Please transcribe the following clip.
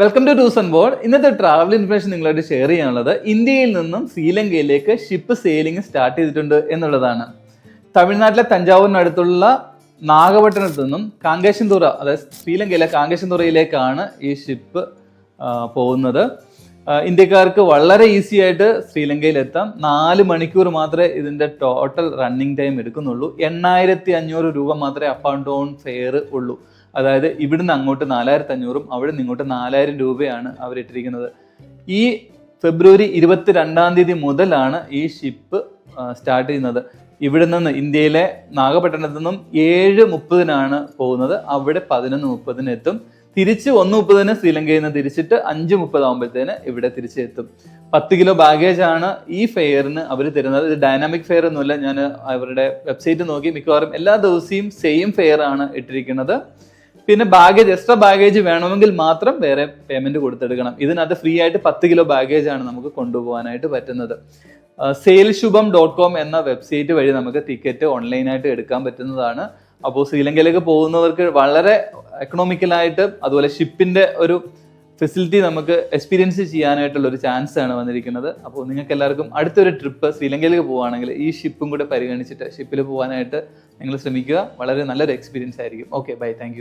Welcome to tours and board ഇന്നത്തെ travel information നിങ്ങളായിട്ട് share ചെയ്യാനുള്ളത് ഇന്ത്യയിൽ നിന്നും ശ്രീലങ്കയിലേക്ക് ഷിപ്പ് സെയിലിംഗ് സ്റ്റാർട്ട് ചെയ്തിട്ടുണ്ട് എന്നുള്ളതാണ്. തമിഴ്നാട്ടിലെ തഞ്ചാവൂരിനടുത്തുള്ള നാഗപട്ടണത്തു നിന്നും കാങ്കേശന്തുറ അതായത് ശ്രീലങ്കയിലെ കാങ്കേശന്തുറയിലേക്കാണ് ഈ ഷിപ്പ് പോകുന്നത്. ഇന്ത്യക്കാർക്ക് വളരെ ഈസി ആയിട്ട് ശ്രീലങ്കയിൽ എത്താം നാല് മണിക്കൂർ മാത്രമേ ഇതിന്റെ ടോട്ടൽ റണ്ണിങ് ടൈം എടുക്കുന്നുള്ളൂ. എണ്ണായിരത്തി അഞ്ഞൂറ് രൂപ മാത്രമേ അപ്പ് ആൻഡ് ഡൗൺ ഫെയർ ഉള്ളൂ. അതായത് ഇവിടുന്ന് അങ്ങോട്ട് നാലായിരത്തി അഞ്ഞൂറും അവിടെ നിന്ന് ഇങ്ങോട്ട് നാലായിരം രൂപയാണ് അവരിട്ടിരിക്കുന്നത്. ഈ ഫെബ്രുവരി ഇരുപത്തി രണ്ടാം തീയതി മുതലാണ് ഈ ഷിപ്പ് സ്റ്റാർട്ട് ചെയ്യുന്നത്. ഇവിടെ നിന്ന് ഇന്ത്യയിലെ നാഗപട്ടണത്തു നിന്നും ഏഴ് മുപ്പതിനാണ് പോകുന്നത്. അവിടെ പതിനൊന്ന് മുപ്പതിന് എത്തും. തിരിച്ച് ഒന്ന് മുപ്പതിന് ശ്രീലങ്കയിൽ നിന്ന് തിരിച്ചിട്ട് അഞ്ച് മുപ്പതാകുമ്പോഴത്തേന് ഇവിടെ തിരിച്ചെത്തും പത്ത് കിലോ ബാഗേജ് ആണ് ഈ ഫെയറിന് അവർ തരുന്നത്. ഇത് ഡൈനാമിക് ഫെയർ ഒന്നുമില്ല. ഞാൻ അവരുടെ വെബ്സൈറ്റ് നോക്കി മിക്കവാറും എല്ലാ ദിവസവും സെയിം ഫെയർ ആണ് ഇട്ടിരിക്കുന്നത്. പിന്നെ ബാഗേജ് എക്സ്ട്രാ ബാഗേജ് വേണമെങ്കിൽ മാത്രം വേറെ പേയ്മെന്റ് കൊടുത്തെടുക്കണം. ഇതിനകത്ത് ഫ്രീ ആയിട്ട് പത്ത് കിലോ ബാഗേജ് ആണ് നമുക്ക് കൊണ്ടുപോകാനായിട്ട് പറ്റുന്നത്. സെയിൽ ശുഭം ഡോട്ട് കോം എന്ന വെബ്സൈറ്റ് വഴി നമുക്ക് ടിക്കറ്റ് ഓൺലൈനായിട്ട് എടുക്കാൻ പറ്റുന്നതാണ്. അപ്പോൾ ശ്രീലങ്കയിലേക്ക് പോകുന്നവർക്ക് വളരെ എക്കണോമിക്കലായിട്ട് അതുപോലെ ഷിപ്പിന്റെ ഒരു ഫെസിലിറ്റി നമുക്ക് എക്സ്പീരിയൻസ് ചെയ്യാനായിട്ടുള്ള ഒരു ചാൻസ് ആണ് വന്നിരിക്കുന്നത്. അപ്പോൾ നിങ്ങൾക്ക് എല്ലാവർക്കും അടുത്തൊരു ട്രിപ്പ് ശ്രീലങ്കയിലേക്ക് പോവുകയാണെങ്കിൽ ഈ ഷിപ്പും കൂടെ പരിഗണിച്ചിട്ട് ഷിപ്പിൽ പോകാനായിട്ട് നിങ്ങൾ ശ്രമിക്കുക. വളരെ നല്ലൊരു എക്സ്പീരിയൻസ് ആയിരിക്കും. Okay bye thank